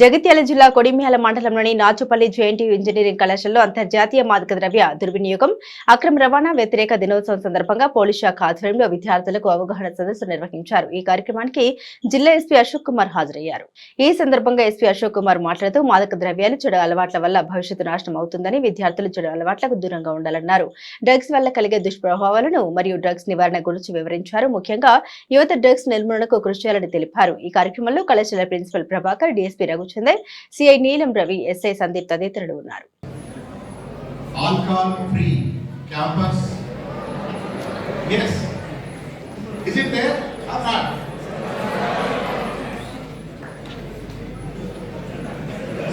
జగిత్యాల జిల్లా కొడిమ్యాల మండలంలోని Nachupalli JNT engineering కళాశాలలో అంతర్జాతీయ మాదక ద్రవ్య దుర్వినియోగం అక్రమ రవాణా వ్యతిరేక దినోత్సవం సందర్భంగా పోలీస్ శాఖ ఆధ్వర్యంలో విద్యార్థులకు అవగాహన సదస్సు నిర్వహించారు. ఈ కార్యక్రమానికి జిల్లా ఎస్పీ అశోక్ కుమార్ హాజరయ్యారు. ఈ సందర్భంగా ఎస్పీ అశోక్ కుమార్ మాట్లాడుతూ మాదక ద్రవ్యాలు చెడు అలవాట్ల వల్ల భవిష్యత్తు నాశనం అవుతుందని విద్యార్థులు చెడు అలవాట్లకు దూరంగా ఉండాలన్నారు. డ్రగ్స్ వల్ల కలిగే దుష్ప్రభావాలను మరియు డ్రగ్స్ నివారణ గురించి వివరించారు. ముఖ్యంగా యువత డ్రగ్స్ నిర్మూలనకు కృషి చేయాలని తెలిపారు. ఈ కార్యక్రమంలో కళాశాల principal Prabhakar DSP Raghuchander CI Neelam Ravi SI Sandeep తదితరులు ఉన్నారు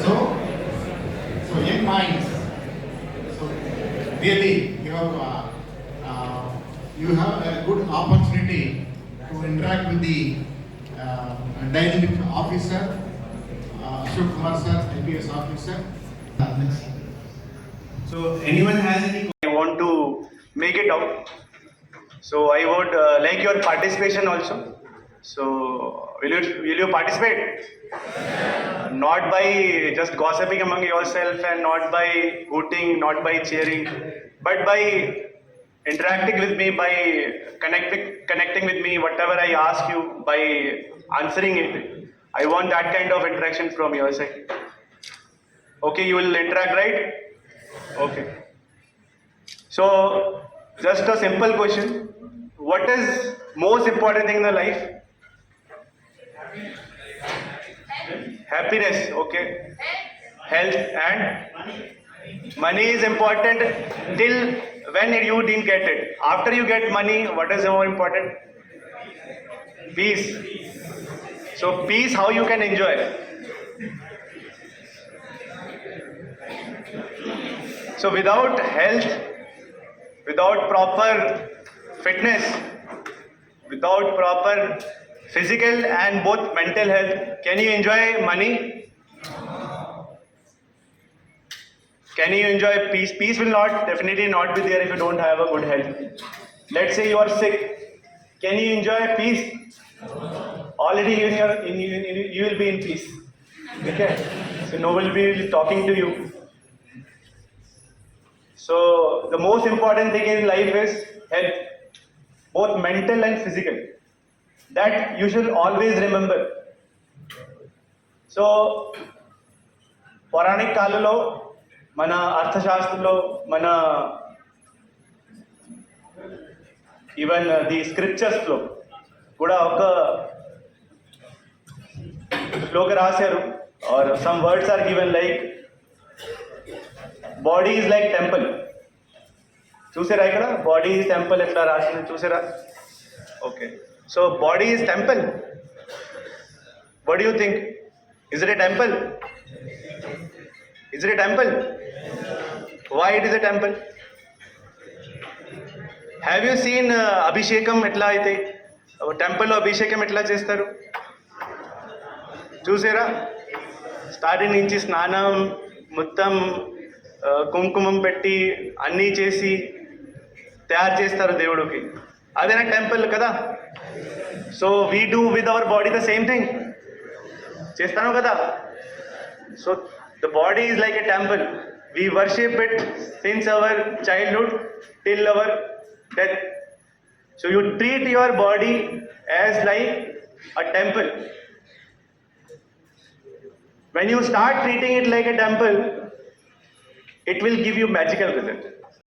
so so young minds so really you have uh, uh, you have a good opportunity to interact with the uh, dynamic officer Ashok Kumar sir IPS officer Uh, So anyone has any, I want to make it out. So I would uh, like your participation also. So will you, will you participate? Not by just gossiping among yourself and not by hooting, not by cheering, but by interacting with me, by connecting, connecting with me, whatever I ask you, by answering it. I want that kind of interaction from your side. Okay, you will interact, right? Okay. So, just a simple question. What is most important thing in the life? Happiness, okay. Health and money is important till when you didn't get it. After you get money, what is more important? Peace. So, peace, how you can enjoy? So without health, without proper fitness, without proper physical and both mental health, can you enjoy money? Can you enjoy peace? Peace will not definitely not be there if you don't have a good health. Let's say you are sick. Can you enjoy peace? Already in your, in, in, in, you will be in peace. Okay? So no one will be talking to you. So the most important thing in life is health, both mental and physical. That you should always remember. So పౌరాణిక కాలంలో మన అర్థశాస్త్రంలో మన even the స్క్రిప్చర్స్లో కూడా ఒక శ్లోక రాశారు are some words are given like body is like temple చూసారా ఇక్కడ? బాడీ ఈజ్ టెంపుల్ ఎట్లా రాసింది? చూసారా? Okay so body is temple what you think is it a temple is it a temple why it is a temple have you seen అభిషేకం ఎట్లా అయితే? టెంపుల్లో అభిషేకం ఎట్లా చేస్తారు? చూసారా? స్టార్టింగ్ నుంచి స్నానం మొత్తం కుంకుమం పెట్టి అన్నీ చేసి తయారు చేస్తారు దేవుడికి. అదేనా టెంపుల్ కదా? So we do with our body the same thing చేస్తాను కదా? So the body is like a temple we worship it since our childhood till our death so you treat your body as like a temple when you start treating it like a temple it will give you magical result